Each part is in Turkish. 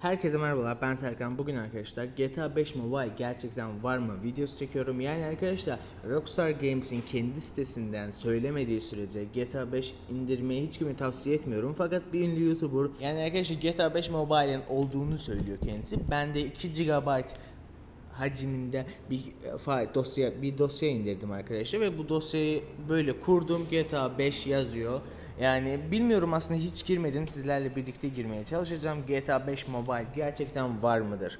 Herkese merhabalar ben Serkan. Bugün arkadaşlar GTA 5 Mobile gerçekten var mı videosu çekiyorum. Yani arkadaşlar Rockstar Games'in kendi sitesinden söylemediği sürece GTA 5 indirmeyi hiç kime tavsiye etmiyorum. Fakat bir ünlü YouTuber yani arkadaşlar GTA 5 Mobile'in olduğunu söylüyor kendisi. Bende 2 GB hacminde bir e, dosya bir dosya indirdim arkadaşlar ve bu dosyayı böyle kurdum GTA 5 yazıyor. Yani bilmiyorum aslında hiç girmedim. Sizlerle birlikte girmeye çalışacağım. GTA 5 Mobile gerçekten var mıdır?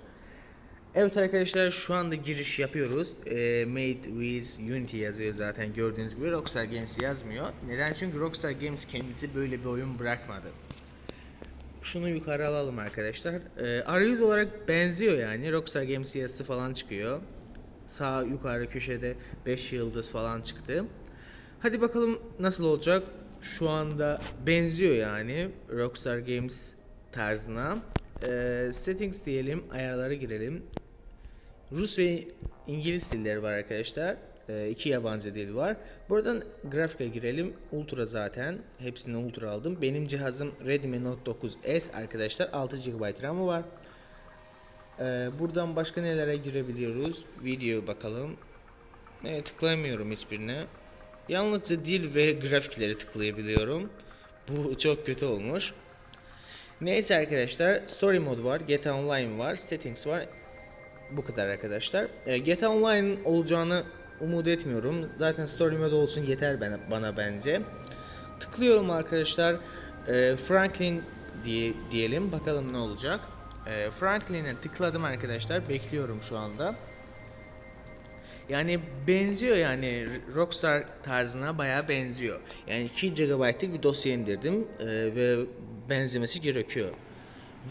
Evet arkadaşlar şu anda giriş yapıyoruz. E, made with Unity yazıyor zaten gördüğünüz gibi. Rockstar Games yazmıyor. Neden? Çünkü Rockstar Games kendisi böyle bir oyun bırakmadı. Şunu yukarı alalım arkadaşlar. Ee, arayüz olarak benziyor yani. Rockstar Games yazısı falan çıkıyor. Sağ yukarı köşede 5 yıldız falan çıktı. Hadi bakalım nasıl olacak. Şu anda benziyor yani Rockstar Games tarzına. Ee, settings diyelim, ayarlara girelim. Rus ve İngiliz dilleri var arkadaşlar. Ee, iki yabancı dil var. Buradan grafike girelim. Ultra zaten. Hepsini ultra aldım. Benim cihazım Redmi Note 9S arkadaşlar. 6 GB RAM'ı var. Ee, buradan başka nelere girebiliyoruz? Video bakalım. Evet tıklayamıyorum hiçbirine. Yalnızca dil ve grafikleri tıklayabiliyorum. Bu çok kötü olmuş. Neyse arkadaşlar story mod var, GTA Online var, settings var. Bu kadar arkadaşlar. E, GTA Online olacağını umut etmiyorum. Zaten story mode olsun yeter bana, bana bence. Tıklıyorum arkadaşlar. E, Franklin diye diyelim bakalım ne olacak. E, Franklin'e tıkladım arkadaşlar. Bekliyorum şu anda. Yani benziyor yani Rockstar tarzına bayağı benziyor. Yani 2 GB'lık bir dosya indirdim e, ve benzemesi gerekiyor.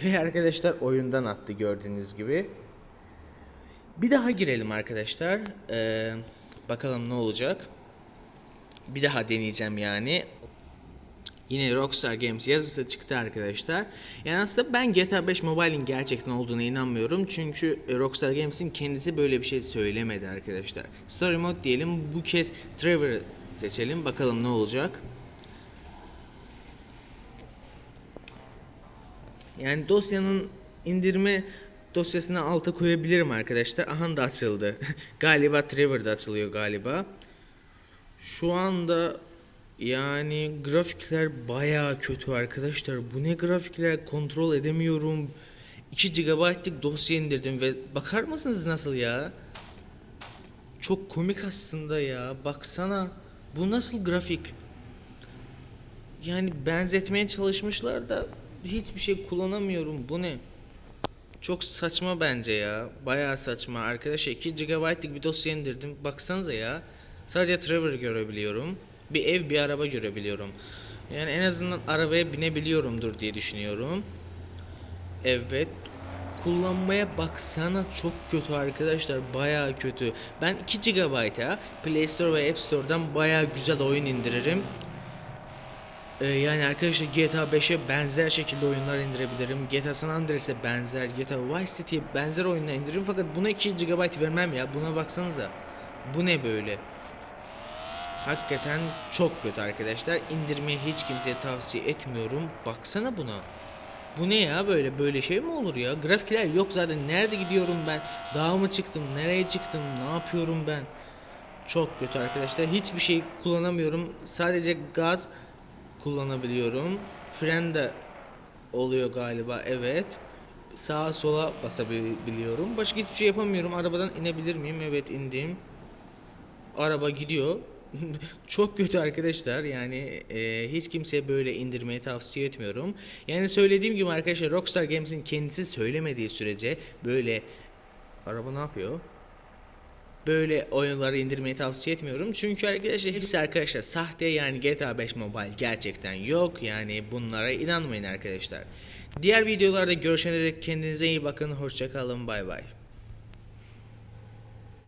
Ve arkadaşlar oyundan attı gördüğünüz gibi. Bir daha girelim arkadaşlar. Ee, bakalım ne olacak. Bir daha deneyeceğim yani. Yine Rockstar Games yazısı çıktı arkadaşlar. Yani aslında ben GTA 5 Mobile'in gerçekten olduğuna inanmıyorum. Çünkü Rockstar Games'in kendisi böyle bir şey söylemedi arkadaşlar. Story Mode diyelim. Bu kez Trevor'ı seçelim. Bakalım ne olacak. Yani dosyanın indirme dosyasını alta koyabilirim arkadaşlar. Aha da açıldı. galiba Trevor'da açılıyor galiba. Şu anda yani grafikler baya kötü arkadaşlar. Bu ne grafikler kontrol edemiyorum. 2 GB'lık dosya indirdim ve bakar mısınız nasıl ya? Çok komik aslında ya. Baksana. Bu nasıl grafik? Yani benzetmeye çalışmışlar da hiçbir şey kullanamıyorum. Bu ne? Çok saçma bence ya. Bayağı saçma. Arkadaşlar 2 GB'lık bir dosya indirdim. Baksanıza ya. Sadece Trevor görebiliyorum. Bir ev bir araba görebiliyorum. Yani en azından arabaya binebiliyorumdur diye düşünüyorum. Evet. Kullanmaya baksana çok kötü arkadaşlar. Bayağı kötü. Ben 2 GB'a Play Store ve App Store'dan bayağı güzel oyun indiririm. Ee, yani arkadaşlar GTA 5'e benzer şekilde oyunlar indirebilirim. GTA San Andreas'e benzer, GTA Vice City'ye benzer oyunlar indiririm fakat buna 2 GB vermem ya. Buna baksanıza. Bu ne böyle? Hakikaten çok kötü arkadaşlar. İndirmeyi hiç kimseye tavsiye etmiyorum. Baksana buna. Bu ne ya böyle böyle şey mi olur ya? Grafikler yok zaten. Nerede gidiyorum ben? Dağa mı çıktım? Nereye çıktım? Ne yapıyorum ben? Çok kötü arkadaşlar. Hiçbir şey kullanamıyorum. Sadece gaz kullanabiliyorum. Fren de oluyor galiba. Evet. Sağa sola basabiliyorum. Başka hiçbir şey yapamıyorum. Arabadan inebilir miyim? Evet indim. Araba gidiyor. Çok kötü arkadaşlar. Yani e, hiç kimseye böyle indirmeyi tavsiye etmiyorum. Yani söylediğim gibi arkadaşlar Rockstar Games'in kendisi söylemediği sürece böyle araba ne yapıyor? Böyle oyunları indirmeyi tavsiye etmiyorum. Çünkü arkadaşlar hepsi arkadaşlar sahte yani GTA 5 Mobile gerçekten yok. Yani bunlara inanmayın arkadaşlar. Diğer videolarda görüşene dek kendinize iyi bakın. Hoşçakalın. Bay bay.